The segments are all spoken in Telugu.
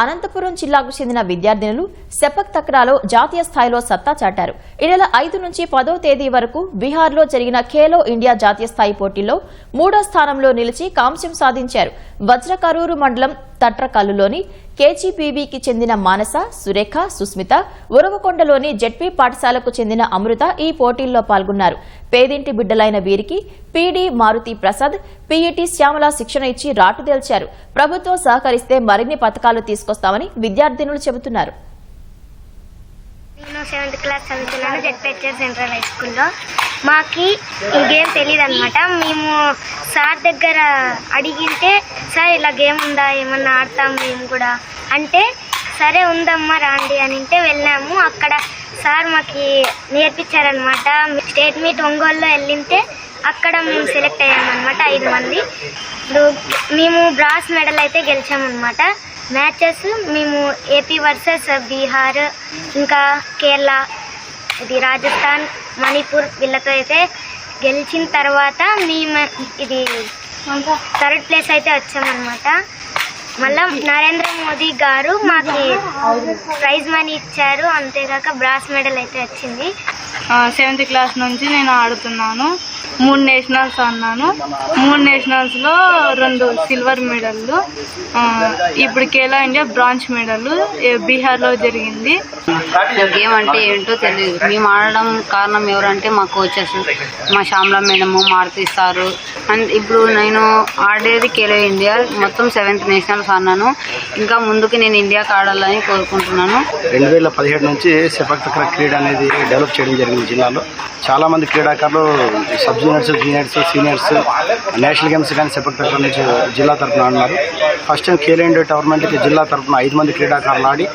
అనంతపురం జిల్లాకు చెందిన విద్యార్థినులు సెపక్ తక్రాలో జాతీయ స్థాయిలో సత్తా చాటారు. ఈ నెల ఐదు నుంచి పదో తేదీ వరకు బీహార్లో జరిగిన ఖేలో ఇండియా జాతీయ స్థాయి పోటీల్లో మూడో స్థానంలో నిలిచి కాంస్యం సాధించారు. వజ్రకరూరు మండలం తట్రకల్లులోని కేజీపీబీకి చెందిన మానస సురేఖ సుస్మిత ఉరవకొండలోని జెడ్పీ పాఠశాలకు చెందిన అమృత ఈ పోటీల్లో పాల్గొన్నారు. పేదింటి బిడ్డలైన వీరికి పీడీ మారుతి ప్రసాద్ పీఈటీ శ్యామల శిక్షణ ఇచ్చి రాటుదేల్చారు ప్రభుత్వం సహకరిస్తే మరిన్ని పథకాలు తీసుకొస్తామని విద్యార్థినులు చెబుతున్నారు. నేను సెవెంత్ క్లాస్ చదువుతున్నాను జెడ్పిహెచ్ఎస్ సెంట్రల్ హై స్కూల్లో. మాకి ఈ గేమ్ తెలియదు అనమాట మేము సార్ దగ్గర అడిగితే సార్ ఇలా గేమ్ ఉందా ఏమన్నా ఆడతాం మేము కూడా. అంటే సరే ఉందమ్మా రాండి అని అంటే వెళ్ళాము. అక్కడ సార్ మాకు నేర్పించారనమాట స్టేట్ మీట్ ఒంగోలులో వెళ్ళింటే అక్కడ మేము సెలెక్ట్ అయ్యామన్నమాట ఐదు మంది. ఇప్పుడు మేము బ్రాస్ మెడల్ అయితే గెలిచామన్నమాట. మ్యాచెస్ మేము ఏపీ వర్సెస్ బీహార్ ఇంకా కేరళ ఇది రాజస్థాన్ మణిపూర్ వీళ్ళతో అయితే గెలిచిన తర్వాత మేము ఇది థర్డ్ ప్లేస్ అయితే వచ్చామన్నమాట. మళ్ళా నరేంద్ర మోదీ గారు మాకు ప్రైజ్ మనీ ఇచ్చారు. అంతేకాక బ్రాస్ మెడల్ అయితే వచ్చింది. సెవెంత్ క్లాస్ నుంచి నేను ఆడుతున్నాను. మూడు నేషనల్స్ అన్నాను. మూడు నేషనల్స్లో రెండు సిల్వర్ మెడల్లు ఇప్పుడు కేలో ఇండియా బ్రాంజ్ మెడల్ బీహార్లో జరిగింది. గేమ్ అంటే ఏంటో తెలియదు మేము ఆడడం కారణం ఎవరంటే మా కోచెస్ మా Shyamala madam Maruthi sir and ఇప్పుడు నేను ఆడేది ఖేలో ఇండియా మొత్తం సెవెంత్ నేషనల్స్ ఆడినాను ఇంకా ముందుకు నేను ఇండియాకి ఆడాలని కోరుకుంటున్నాను. రెండు వేల పదిహేడు నుంచి సెపక్ తక్ర క్రీడ అనేది డెవలప్ చేయడం జరిగింది జిల్లాలో. చాలామంది క్రీడాకారులు sub juniors juniors seniors national games కానీ సెపక్ తక్ర నుంచి జిల్లా తరఫున ఆడినారు. ఫస్ట్ టైం ఖేలో ఇండియా టోర్నమెంట్కి జిల్లా తరఫున ఐదు మంది క్రీడాకారులు ఆడి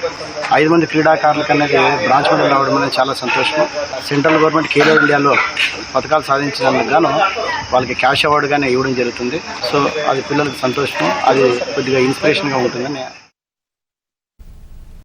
ఐదు మంది క్రీడాకారులకు అనేది బ్రాంచ్ మెడల్ రావడం అనేది చాలా సంతోషం. సెంట్రల్ గవర్నమెంట్ ఖేలో ఇండియాలో పథకాలు సాధించినందుకు గాను వాళ్ళకి క్యాష్ అవార్డు కానీ ఇవ్వడం జరుగుతుంది. సో అది పిల్లలకు సంతోషం. అది కొద్దిగా ఇన్స్పిరేషన్గా ఉంటుందని